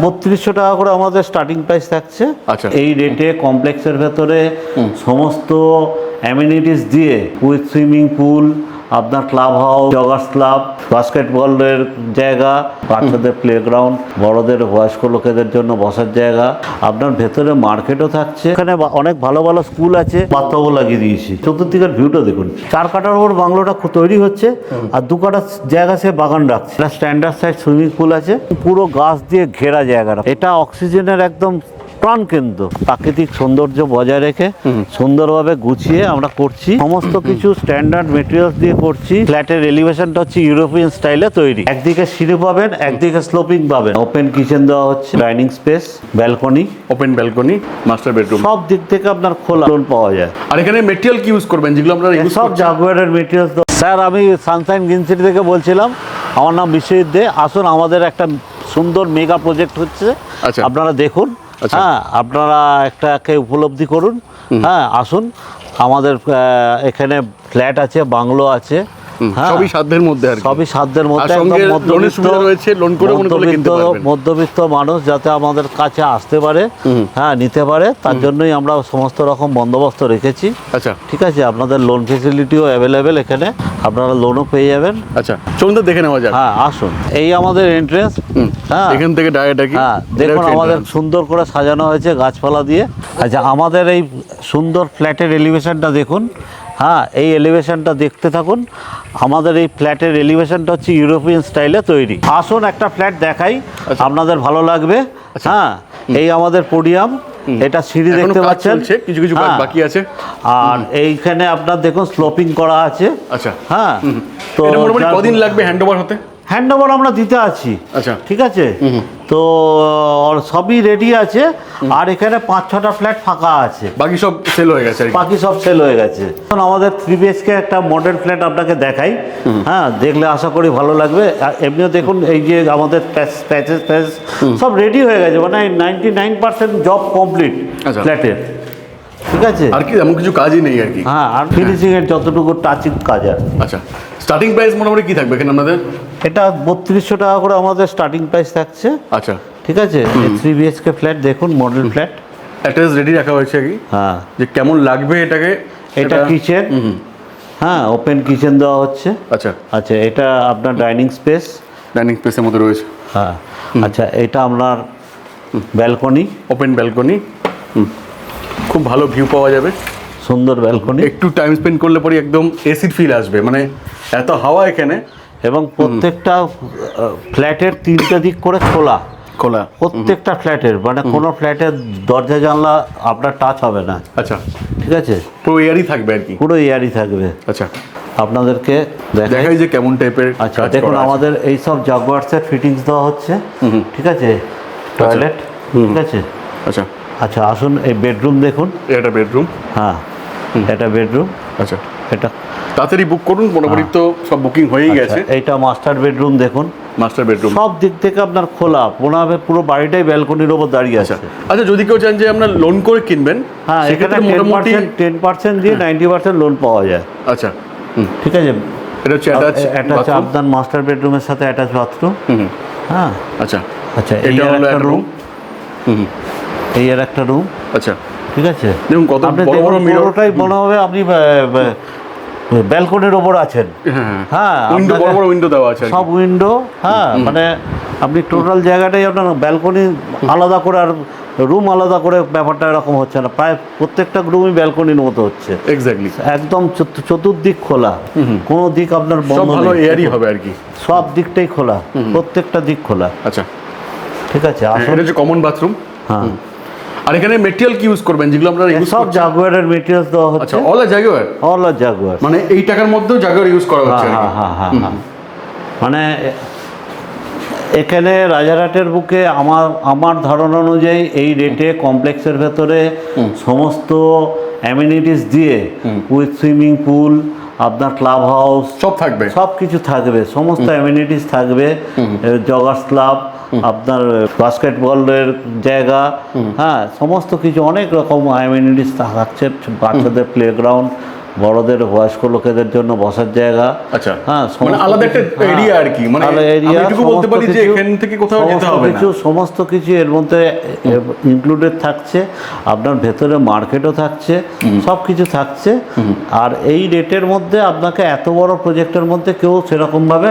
বত্রিশশো টাকা করে আমাদের স্টার্টিং প্রাইস থাকছে আচ্ছা। এই রেটে কমপ্লেক্সের ভেতরে সমস্ত অ্যামিনিটিস দিয়ে উইথ সুইমিং পুল আপনার ক্লাব হাউস জগার্স ক্লাব বাস্কেটবলের জায়গা বাচ্চাদের প্লেগ্রাউন্ড বড়দের বয়স্ক লোকেদের জন্য বসার জায়গা। আপনার ভেতরে মার্কেটও থাকছে। এখানে অনেক ভালো ভালো স্কুল আছে। বাচ্চাও লাগিয়ে দিয়েছি। চতুর্দিকের ভিউটা দেখুন। চার কাটার ওপর বাংলোটা তৈরি হচ্ছে। আর দু কাটার জায়গা সে বাগান রাখছে। স্ট্যান্ডার্ড সাইজ সুইমিং পুল আছে। পুরো গাছ দিয়ে ঘেরা জায়গাটা। এটা অক্সিজেনের একদম প্রাণ কেন্দ্র প্রাকৃতিক সৌন্দর্য বজায় রেখে সুন্দরভাবে গুছিয়ে আমরা করছি। সমস্ত কিছু স্ট্যান্ডার্ড মেটেরিয়ালস দিয়ে করছি। ফ্ল্যাটের এলিভেশনটা হচ্ছে ইউরোপিয়ান স্টাইলে তৈরি। একদিকে সিঁড়ি পাবেন একদিকে স্লোপিং পাবেন। ওপেন কিচেন দেওয়া হচ্ছে dining space balcony open balcony master bedroom সব দিক থেকে আপনার খোলা লোন পাওয়া যায়। আর এখানে মেটেরিয়াল কি ইউজ করবেন? যেগুলো আপনারা সব জাগুয়ারের মেটেরিয়ালস স্যার আমি সানসাইন গ্রিন সিটি থেকে বলছিলাম। আমার নাম বিশ্বজিৎ দে। আসুন আমাদের একটা সুন্দর মেগা প্রজেক্ট হচ্ছে। আচ্ছা। আপনারা দেখুন। হ্যাঁ আপনারা একটাকে উপলব্ধি করুন। হ্যাঁ আসুন। আমাদের এখানে ফ্ল্যাট আছে বাংলো আছে। সবই সাধ্যের মধ্যে আর সবই সাধ্যের মধ্যে একদম মধ্যবিত্ত রয়েছে, লোন করে মধ্যবিত্ত- মধ্যবিত্ত মানুষ যাতে আমাদের কাছে আসতে পারে হ্যাঁ নিতে পারে তার জন্যই আমরা সমস্ত রকম বন্দোবস্ত রেখেছি। আচ্ছা। ঠিক আছে আপনাদের লোন ফেসিলিটিও অ্যাভেলেবেল এখানে আপনারা লোনও পেয়ে যাবেন। আচ্ছা চলুন তো দেখে নেওয়া যাক। হ্যাঁ আসুন। এই আমাদের এন্ট্রেন্স হ্যাঁ। এখান থেকে ডায়েটা কি। হ্যাঁ দেখুন আমাদের সুন্দর করে সাজানো হয়েছে গাছপালা দিয়ে। আচ্ছা আমাদের এই সুন্দর ফ্ল্যাটের এলিভেশনটা দেখুন। হ্যাঁ এই এলিভেশনটা দেখতে থাকুন। আমাদের এই ফ্ল্যাটের এলিভেশনটা হচ্ছে ইউরোপিয়ান স্টাইলে তৈরি। আসুন একটা ফ্ল্যাট দেখাই আচ্ছা। আপনাদের ভালো লাগবে। হ্যাঁ এই আমাদের পোডিয়াম এটা সিঁড়ি দেখতে পাচ্ছেন? কিছু কিছু হ্যাঁ। বাকি আছে। আর এইখানে আপনার দেখুন স্লোপিং করা আছে। আচ্ছা। হ্যাঁ তো কদিন লাগবে হ্যান্ড ওভার হতে? হ্যান্ড ওভার আমরা দিতে আছি। আচ্ছা। ঠিক আছে? তো সবই রেডি আছে। আর এখানে পাঁচ ছটা ফ্ল্যাট ফাঁকা আছে। বাকি সব সেল হয়ে গেছে বাকি সব সেল হয়ে গেছে। এখন আমাদের থ্রি বিএসকে একটা মডেল ফ্ল্যাট আপনাকে দেখাই। হ্যাঁ দেখলে আশা করি ভালো লাগবে। এমনিও দেখুন এই যে আমাদের প্যাচেস প্যাচ সব রেডি হয়ে গেছে। মানে ninety nine percent job complete. ফ্ল্যাটের ঠিক আছে? আর কি এমন কিছু কাজই নেই আর কি। হ্যাঁ আর ফিনিশিং এর যতটুকু টাচিং কাজ আর আচ্ছা স্টার্টিং প্রাইস মোটামুটি কি থাকবে এখানে আপনাদের? এটা বত্রিশশো টাকা করে আমাদের স্টার্টিং প্রাইস থাকছে। আচ্ছা। ঠিক আছে? থ্রি বিএসকে ফ্ল্যাট দেখুন মডেল ফ্ল্যাট অ্যাড্রেস রেডি রাখা হয়েছে কি? হ্যাঁ। যে কেমন লাগবে এটাকে এটা কিচেন হুম, হ্যাঁ ওপেন কিচেন দেওয়া হচ্ছে। আচ্ছা। আচ্ছা এটা আপনার ডাইনিং স্পেস ডাইনিং স্পেসের মধ্যে রয়েছে। হ্যাঁ। আচ্ছা এটা আপনার ব্যালকনি ওপেন ব্যালকনি খুব ভালো ভিউ পাওয়া যাবে। সুন্দর ব্যালকনি একটু টাইম স্পেন্ড করলে পরে একদম এসির ফিল আসবে। মানে এত হাওয়া এখানে। এবং প্রত্যেকটা ফ্ল্যাটের তিনটে দিক করে খোলা। খোলা। প্রত্যেকটা ফ্ল্যাটের মানে কোনো ফ্ল্যাটের দরজা জানলা আপনার টাচ হবে না। আচ্ছা। ঠিক আছে? পুরো এয়ারই থাকবে আর কি। পুরো এয়ারই থাকবে। আচ্ছা। আপনাদেরকে দেখাই। দেখাই যে কেমন টাইপের আচ্ছা দেখুন আমাদের এই সব জাগুয়ার্সের ফিটিংস দেওয়া হচ্ছে। ঠিক আছে? টয়লেট ঠিক আছে? আচ্ছা। আচ্ছা আসুন এই বেডরুম দেখুন। এটা বেডরুম হ্যাঁ এটা বেডরুম আচ্ছা। এটা তাড়াতাড়ি বুক করুন মোটামুটি তো সব বুকিং হয়েই গেছে। আচ্ছা, এইটা মাস্টার বেডরুম দেখুন। মাস্টার বেডরুম সব দিক থেকে আপনার খোলা পুনাবে পুরো বাড়িটাই ব্যালকনির ওপর দাঁড়িয়ে আচ্ছা। আছে। আচ্ছা যদি কেউ চান যে আমরা লোন করে কিনবেন হ্যাঁ এখানে মোটামুটি টেন পার্সেন্ট দিয়ে নাইনটি পার্সেন্ট লোন পাওয়া যায়। আচ্ছা ঠিক আছে? এটা হচ্ছে অ্যাটাচ অ্যাটাচ আপনার মাস্টার বেডরুমের সাথে অ্যাটাচ বাথরুম হ্যাঁ। আচ্ছা। আচ্ছা এটা হলো একটা রুম হুম। এই আর একটা রুম আচ্ছা। ঠিক আছে? দেখুন কত বড় বড়। পুরোটাই মনে হবে আপনি ব্যালকনির ওপর আছেন। হ্যাঁ হ্যাঁ উইন্ডো বড় বড় উইন্ডো দেওয়া আছে সব উইন্ডো হ্যাঁ মানে আপনি টোটাল জায়গাটাই আপনার ব্যালকনি আলাদা করে আর রুম আলাদা করে ব্যাপারটা এরকম হচ্ছে না। প্রায় প্রত্যেকটা রুমই ব্যালকনির মতো হচ্ছে। এক্স্যাক্টলি একদম চতুর্দিক খোলা। কোনো দিক আপনার সব বন্ধ ভালো। এয়ারই হবে আর কি। সব দিকটাই খোলা। প্রত্যেকটা দিক খোলা। আচ্ছা। ঠিক আছে হ্যাঁ, এটা হচ্ছে কমন বাথরুম হ্যাঁ। আর এখানে মেটেরিয়াল কি ইউজ করবেন যেগুলো আপনারা ইউজ সব জাগুয়ারের মেটেরিয়ালস দেওয়া আচ্ছা হচ্ছে অল জাগুয়ার অল আর জাগুয়ার মানে এই টাকার মধ্যেও জাগুয়ার ইউজ করা হচ্ছে হ্যাঁ হ্যাঁ হ্যাঁ হ্যাঁ। মানে এখানে রাজারহাটের বুকে আমার আমার ধারণা অনুযায়ী এই রেটে কমপ্লেক্সের ভেতরে সমস্ত অ্যামিনিটিস দিয়ে উইথ সুইমিং পুল আপনার ক্লাব হাউস সব থাকবে। সব কিছু থাকবে সমস্ত অ্যামিনিটিস থাকবে জগার্স ক্লাব আপনার বাস্কেটবলের জায়গা হ্যাঁ সমস্ত কিছু অনেক রকম অ্যামিনিটিস থাকছে বাচ্চাদের প্লেগ্রাউন্ড বড়দের বয়স্ক লোকেদের জন্য বসার জায়গা আচ্ছা। হ্যাঁ মানে আলাদা একটা কিছু- হ্যাঁ, এরিয়া আর কি মানে বলতে পারি যে এখান থেকে কোথাও যেতে হবে কিছু সমস্ত কিছু এর মধ্যে ইনক্লুডেড থাকছে আপনার ভেতরে মার্কেটও থাকছে সব কিছু থাকছে আর এই রেটের মধ্যে আপনাকে এত বড় প্রজেক্টের মধ্যে কেউ সেরকমভাবে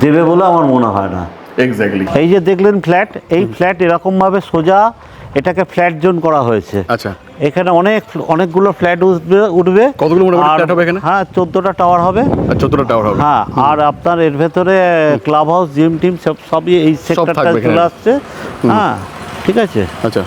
দেবে বলে আমার মনে হয় না। এক্স্যাক্টলি এই যে দেখলেন ফ্ল্যাট এই ফ্ল্যাট এরকমভাবে সোজা এটাকে ফ্ল্যাট জোন করা হয়েছে। আচ্ছা। এখানে অনেক অনেকগুলো ফ্ল্যাট উঠবে উঠবে। কতগুলো flat হবে এখানে? হ্যাঁ চোদ্দোটা টাওয়ার হবে। আর চতুর্থ টাওয়ার হবে। হ্যাঁ আর আপনার এর ভেতরে ক্লাব হাউস জিম টিম সব সবই এই সেক্টরটা চলে আসছে। হ্যাঁ ঠিক আছে? আচ্ছা।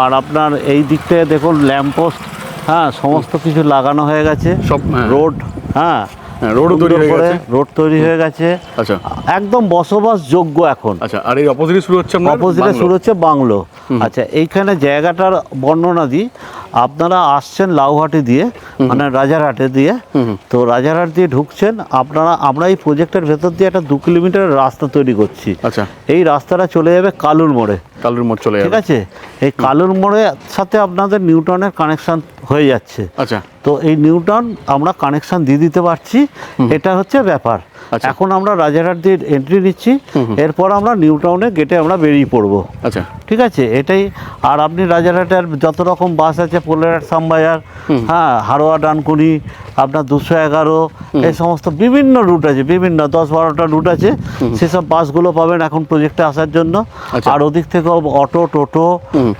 আর আপনার এই দিক থেকে দেখুন ল্যাম্পপোস্ট হ্যাঁ সমস্ত কিছু লাগানো হয়ে গেছে। সব, হ্যাঁ। রোড হ্যাঁ। হ্যাঁ, road ও তৈরি হয়ে গেছে। রোড তৈরি হয়ে গেছে। আচ্ছা। একদম বসবাসযোগ্য এখন। আচ্ছা আর এই অপোজিটে শুরু হচ্ছে অপোজিটে শুরু হচ্ছে বাংলো। আচ্ছা এইখানে জায়গাটার বর্ণনা দিই। আপনারা আসছেন লাউহাটি দিয়ে মানে রাজারহাটে দিয়ে। তো রাজারহাট দিয়ে ঢুকছেন আপনারা আমরা এই প্রজেক্টের ভেতর দিয়ে একটা দু কিলোমিটার রাস্তা তৈরি করছি। আচ্ছা। এই রাস্তাটা চলে যাবে কালুর মোড়ে। কালুর মোড় চলে ঠিক আছে? এই কালুর মোড়ের সাথে আপনাদের নিউটনের কানেকশন হয়ে যাচ্ছে। আচ্ছা। তো এই নিউটন আমরা কানেকশন দিয়ে দিতে পারছি। এটা হচ্ছে ব্যাপার। এখন আমরা রাজারহাট দিয়ে এন্ট্রি নিচ্ছি এরপর আমরা নিউ টাউনে গেটে আমরা বেরিয়ে পড়ব। আচ্ছা। ঠিক আছে? এটাই। আর আপনি রাজারহাটের যত রকম বাস আছে পোলেরহাট সামবাজার হ্যাঁ হারোয়া ডানকুনি আপনার দুশো এগারো এই সমস্ত বিভিন্ন রুট আছে বিভিন্ন দশ বারোটা রুট আছে। সেসব বাসগুলো পাবেন এখন প্রজেক্টে আসার জন্য। আচ্ছা। আর ওদিক থেকে অটো টোটো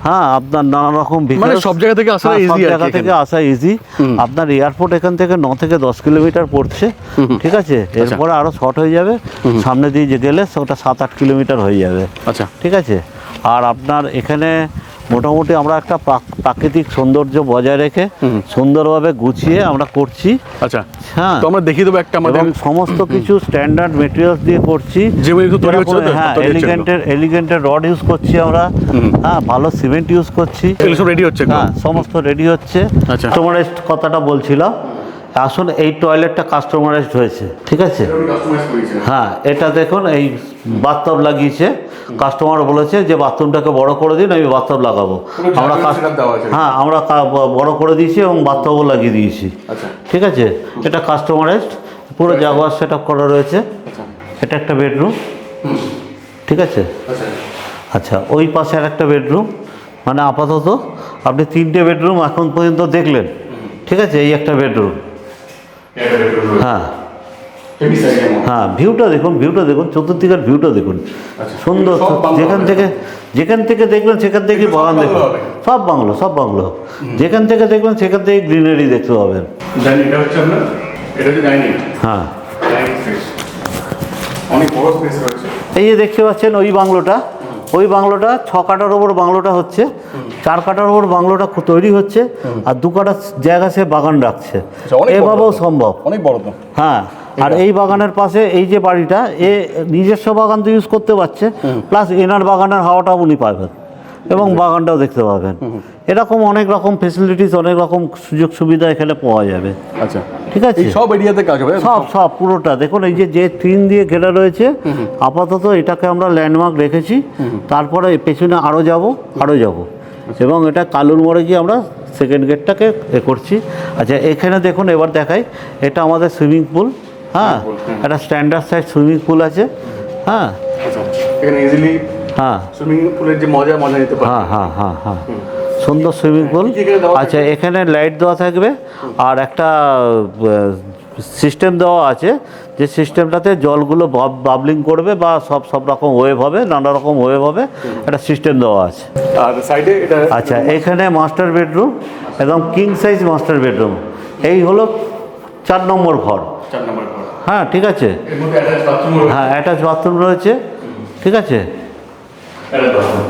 হ্যাঁ আপনার নানা রকম মানে সব জায়গা থেকে আসা হ্যাঁ, সব জায়গা থেকে আসা ইজি আপনার এয়ারপোর্ট এখান থেকে ন থেকে দশ কিলোমিটার পড়ছে। ঠিক আছে? আচ্ছা। এরপরে আরও শর্ট হয়ে যাবে। সামনে দিয়ে যে গেলে ওটা সাত আট কিলোমিটার হয়ে যাবে। আচ্ছা। ঠিক আছে? আর আপনার এখানে মোটামুটি আমরা একটা প্রাকৃতিক সৌন্দর্য বজায় রেখে সুন্দরভাবে গুছিয়ে আমরা করছি। আচ্ছা। হ্যাঁ। তো আমরা দেখিয়ে দেবো একটা আমাদের সমস্ত কিছু স্ট্যান্ডার্ড মেটেরিয়ালস দিয়ে করছি? হ্যাঁ এলিগেন্টের এলিগেন্টের রড ইউজ করছি আমরা। হ্যাঁ ভালো সিমেন্ট ইউজ করছি। রেডি হচ্ছে? হ্যাঁ সমস্ত রেডি হচ্ছে। আচ্ছা। কাস্টমারাইজড কথাটা বলছিলাম আসুন এই টয়লেটটা কাস্টমারাইজড হয়েছে ঠিক আছে? হ্যাঁ এটা দেখুন এই বাথটব লাগিয়েছে। কাস্টমার বলেছে যে বাথরুমটাকে বড় করে দিন আমি বাথটব লাগাবো। আমরা। হ্যাঁ আমরা বড় করে দিয়েছি এবং বাথটবও লাগিয়ে দিয়েছি। আচ্ছা। ঠিক আছে? এটা কাস্টমারাইজড পুরো জাগুয়ার সেট আপ করা রয়েছে। এটা একটা বেডরুম ঠিক আছে? আচ্ছা। আচ্ছা ওই পাশে আর একটা বেডরুম মানে আপাতত আপনি তিনটে বেডরুম এখন পর্যন্ত দেখলেন। ঠিক আছে? এই একটা বেডরুম হ্যাঁ। হ্যাঁ ভিউটা দেখুন ভিউটা দেখুন চতুর্দিকের ভিউটা দেখুন। আচ্ছা। সুন্দর যেখান থেকে যেখান থেকে দেখবেন সেখান থেকে বাগান বাংলো দেখবেন সব বাংলো সব বাংলো যেখান থেকে দেখবেন সেখান থেকে গ্রিনারি দেখতে পাবেন। হ্যাঁ। এই যে দেখতে পাচ্ছেন ওই বাংলোটা। ওই বাংলোটা ছ কাটার ওপর বাংলোটা হচ্ছে চার কাটার ওপর বাংলোটা তৈরি হচ্ছে আর দু কাটা জায়গা সে বাগান রাখছে। আচ্ছা, এভাবেও সম্ভব। অনেক বড় হ্যাঁ আর এই বাগানের পাশে এই যে বাড়িটা এ নিজস্ব বাগান তো ইউজ করতে পারছে প্লাস এনার বাগানের হাওয়াটা উনি পাবেন। এবং বাগানটাও দেখতে পাবেন। এরকম অনেক রকম ফেসিলিটিস অনেক রকম সুযোগ সুবিধা এখানে পাওয়া যাবে। আচ্ছা। ঠিক আছে? সব এরিয়াতে কাজ হবে সব সব পুরোটা। দেখুন এই যে যে টিন দিয়ে ঘেরা রয়েছে আপাতত এটাকে আমরা ল্যান্ডমার্ক রেখেছি। তারপরে পেছনে আরও যাব আরও যাব। এবং এটা কালুর মোড়ে গিয়ে আমরা সেকেন্ড গেটটাকে এ করছি। আচ্ছা এখানে দেখুন এবার দেখাই। এটা আমাদের সুইমিং পুল হ্যাঁ? একটা স্ট্যান্ডার্ড সাইজ সুইমিং পুল আছে হ্যাঁ? আচ্ছা। এখানে ইজিলি হ্যাঁ। সুইমিং পুলের যে মজা মজা নিতে হ্যাঁ হ্যাঁ হ্যাঁ হ্যাঁ। সুন্দর সুইমিং পুল। দেওয়া আচ্ছা এখানে লাইট দেওয়া থাকবে। আর একটা সিস্টেম দেওয়া আছে যে সিস্টেমটাতে জলগুলো বাবলিং করবে বা সব সব রকম ওয়েভ হবে নানা রকম ওয়েভ হবে। একটা সিস্টেম দেওয়া আছে। আর সাইডে এটা আচ্ছা এখানে মাস্টার বেডরুম একদম কিং সাইজ মাস্টার বেডরুম। এই হলো চার নম্বর ঘর। চার নম্বর ঘর। হ্যাঁ ঠিক আছে। হ্যাঁ অ্যাটাচ বাথরুম রয়েছে। ঠিক আছে?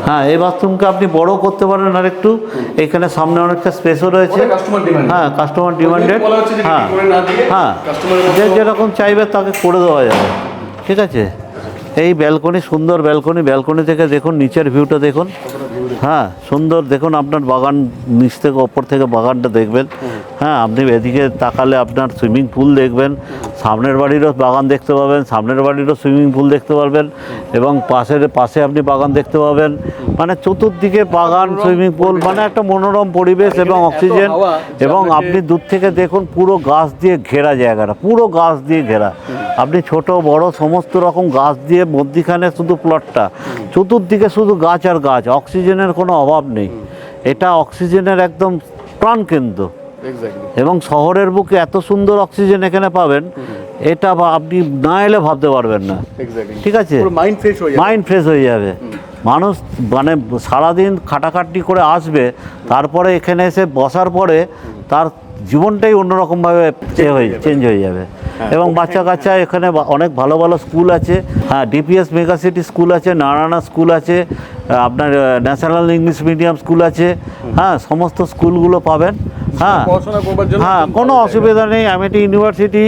হ্যাঁ এই বাথরুমকে আপনি বড় করতে পারেন আর একটু। এখানে সামনে অনেকটা স্পেসও রয়েছে। হ্যাঁ কাস্টমার ডিমান্ডেড হ্যাঁ হ্যাঁ যে যেরকম চাইবে তাকে করে দেওয়া যাবে। ঠিক আছে? এই ব্যালকনি সুন্দর ব্যালকনি। ব্যালকনি থেকে দেখুন নিচের ভিউটা দেখুন। হ্যাঁ সুন্দর। দেখুন আপনার বাগান নিচ থেকে ওপর থেকে বাগানটা দেখবেন। হ্যাঁ আপনি এদিকে তাকালে আপনার সুইমিং পুল দেখবেন। সামনের বাড়িরও বাগান দেখতে পাবেন সামনের বাড়িরও সুইমিং পুল দেখতে পারবেন এবং পাশের পাশে আপনি বাগান দেখতে পাবেন। মানে চতুর্দিকে বাগান সুইমিং পুল মানে একটা মনোরম পরিবেশ এবং অক্সিজেন এবং আপনি দূর থেকে দেখুন পুরো গাছ দিয়ে ঘেরা জায়গাটা পুরো গাছ দিয়ে ঘেরা। আপনি ছোট বড় সমস্ত রকম গাছ দিয়ে মধ্যিখানে শুধু প্লটটা চতুর্দিকে শুধু গাছ আর গাছ অক্সিজেনের কোনো অভাব নেই। এটা অক্সিজেনের একদম প্রাণকেন্দ্র। এবং শহরের বুকে এত সুন্দর অক্সিজেন এখানে পাবেন এটা আপনি না এলে ভাবতে পারবেন না। ঠিক আছে? মাইন্ড ফ্রেশ হয়ে যাবে। মাইন্ড ফ্রেশ হয়ে যাবে। মানুষ মানে সারাদিন খাটাখাটনি করে আসবে তারপরে এখানে এসে বসার পরে তার জীবনটাই অন্যরকমভাবে হয়ে চেঞ্জ হয়ে যাবে। এবং বাচ্চা কাচ্চা এখানে অনেক ভালো ভালো স্কুল আছে। হ্যাঁ ডিপিএস মেগা সিটি স্কুল আছে নারায়ণা স্কুল আছে আপনার ন্যাশনাল ইংলিশ মিডিয়াম স্কুল আছে। হ্যাঁ সমস্ত স্কুলগুলো পাবেন। হ্যাঁ। হ্যাঁ কোনো অসুবিধা নেই। আমিটি ইউনিভার্সিটি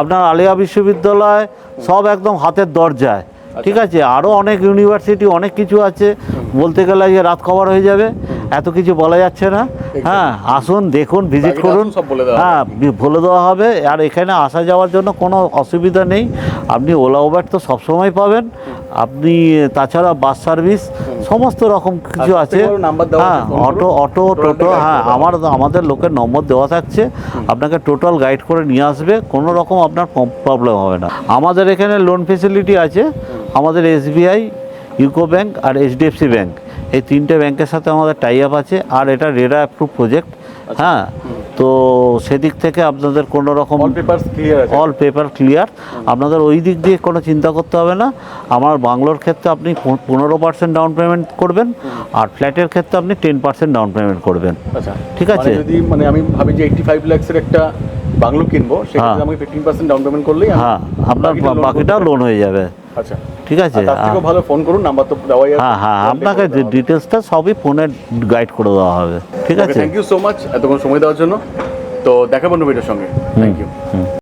আপনার আলিয়া বিশ্ববিদ্যালয় সব একদম হাতের দরজায়। ঠিক আছে? আরও অনেক ইউনিভার্সিটি অনেক কিছু আছে। বলতে গেলে যে রাত কভার হয়ে যাবে। এত কিছু বলা যাচ্ছে না। হ্যাঁ আসুন দেখুন ভিজিট করুন। হ্যাঁ বলে দেওয়া হবে। আর এখানে আসা যাওয়ার জন্য কোনো অসুবিধা নেই। আপনি ওলা উবার তো সবসময় পাবেন। আপনি তাছাড়া বাস সার্ভিস সমস্ত রকম কিছু আছে। হ্যাঁ অটো অটো টোটো হ্যাঁ আমার আমাদের লোকের নম্বর দেওয়া থাকছে। আপনাকে টোটাল গাইড করে নিয়ে আসবে। কোনো রকম আপনার প্রবলেম হবে না। আমাদের এখানে লোন ফেসিলিটি আছে। আমাদের এসবিআই ইউকো ব্যাংক আর এইচডিএফসি ব্যাংক এই তিনটে ব্যাংকের সাথে আমাদের টাই আপ আছে আর এটা রেরা অ্যাপ্রুভ প্রজেক্ট হ্যাঁ? তো সেদিক থেকে আপনাদের কোনো রকম অল ক্লিয়ার আছে। পেপার ক্লিয়ার আপনাদের ওই দিক দিয়ে কোনো চিন্তা করতে হবে না। আমার বাংলোর ক্ষেত্রে আপনি পনেরো পার্সেন্ট ডাউন পেমেন্ট করবেন আর ফ্ল্যাটের ক্ষেত্রে আপনি টেন পার্সেন্ট ডাউন পেমেন্ট করবেন। আচ্ছা। ঠিক আছে। মানে যদি মানে আমি ভাবি যে এইটটি ফাইভ ল্যাক্সের একটা বাংলো কিনবো সেক্ষেত্রে হ্যাঁ। আমাকে ফিফটিন পার্সেন্ট ডাউন পেমেন্ট করলেই হ্যাঁ আপনার বাকিটা বাকিটাও লোন হয়ে যাবে। আচ্ছা। ঠিক আছে। ভালো ফোন করুন নাম্বার তো দেওয়াই হ্যাঁ হ্যাঁ আপনাকে ডিটেলসটা সবই ফোনে গাইড করে দেওয়া হবে। ঠিক আছে? থ্যাংক ইউ সো মাচ এতক্ষণ সময় দেওয়ার জন্য। তো দেখাবো ভিডিওর সঙ্গে। Thank you